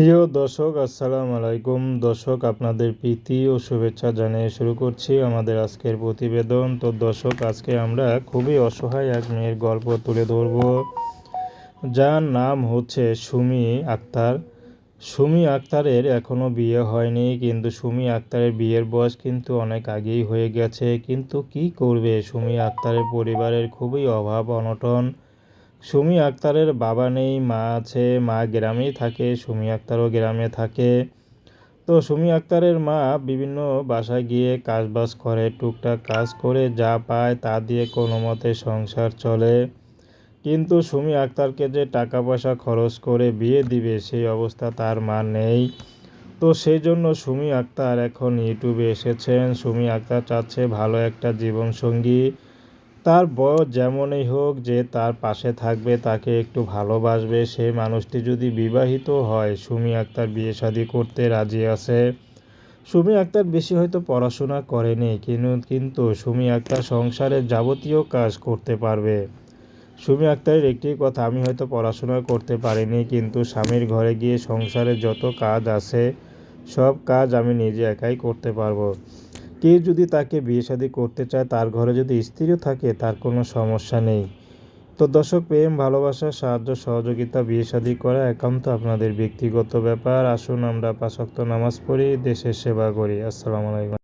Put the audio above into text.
প্রিয় দর্শক, আসসালামু আলাইকুম। দর্শক, আপনাদের প্রীতি ও শুভেচ্ছা জানিয়ে শুরু করছি আমাদের আজকের প্রতিবেদন। তো দর্শক, আজকে আমরা খুবই অসহায় এক মেয়ের গল্প তুলে ধরব। যার নাম হচ্ছে সুমি আক্তার। সুমি আক্তারের এখনও বিয়ে হয়নি, কিন্তু সুমি আক্তারের বিয়ের বয়স কিন্তু অনেক আগেই হয়ে গেছে। কিন্তু কি করবে? সুমি আক্তারের পরিবারের খুবই অভাব, অনটন। সুমি আক্তারের বাবা নেই, মা আছে, মা গ্রামেই থাকে, সুমি আক্তারও গ্রামে থাকে। তো সুমি আক্তারের মা বিভিন্ন বাসায় গিয়ে কাজবাজ করে, টুকটাক কাজ করে যা পায় তা দিয়ে কোনো মতে সংসার চলে। কিন্তু সুমি আক্তারকে যে টাকা পয়সা খরচ করে বিয়ে দিবে, সেই অবস্থা তার মা নেই। তো সেই জন্য সুমি আক্তার এখন ইউটিউবে এসেছেন। সুমি আক্তার চাচ্ছে ভালো একটা জীবনসঙ্গী। তার বয়স যেমনই হোক যে তার পাশে থাকবে, তাকে একটু ভালোবাসবে। সেই মানুষটি যদি বিবাহিত হয়, সুমি আক্তার বিয়ে শাদী করতে রাজি আছে। সুমি আক্তার বেশি হয়তো পড়াশোনা করেনি কিন্তু কিন্তু সুমি আক্তার সংসারের যাবতীয় কাজ করতে পারবে। সুমি আক্তারের একটি কথা, আমি হয়তো পড়াশোনা করতে পারিনি, কিন্তু স্বামীর ঘরে গিয়ে সংসারের যত কাজ আছে, সব কাজ আমি নিজে একাই করতে পারব। কেউ যদি তাকে বিয়ে শাদী করতে চায়, তার ঘরে যদি স্ত্রীও থাকে, তার কোনো সমস্যা নেই। তো দর্শক, প্রেম, ভালোবাসা, সাহায্য, সহযোগিতা, বিয়ে শাদী করা একান্ত আপনাদের ব্যক্তিগত ব্যাপার। আসুন আমরা পাশক্ত নামাজ পড়ি, দেশের সেবা করি। আসসালামু আলাইকুম।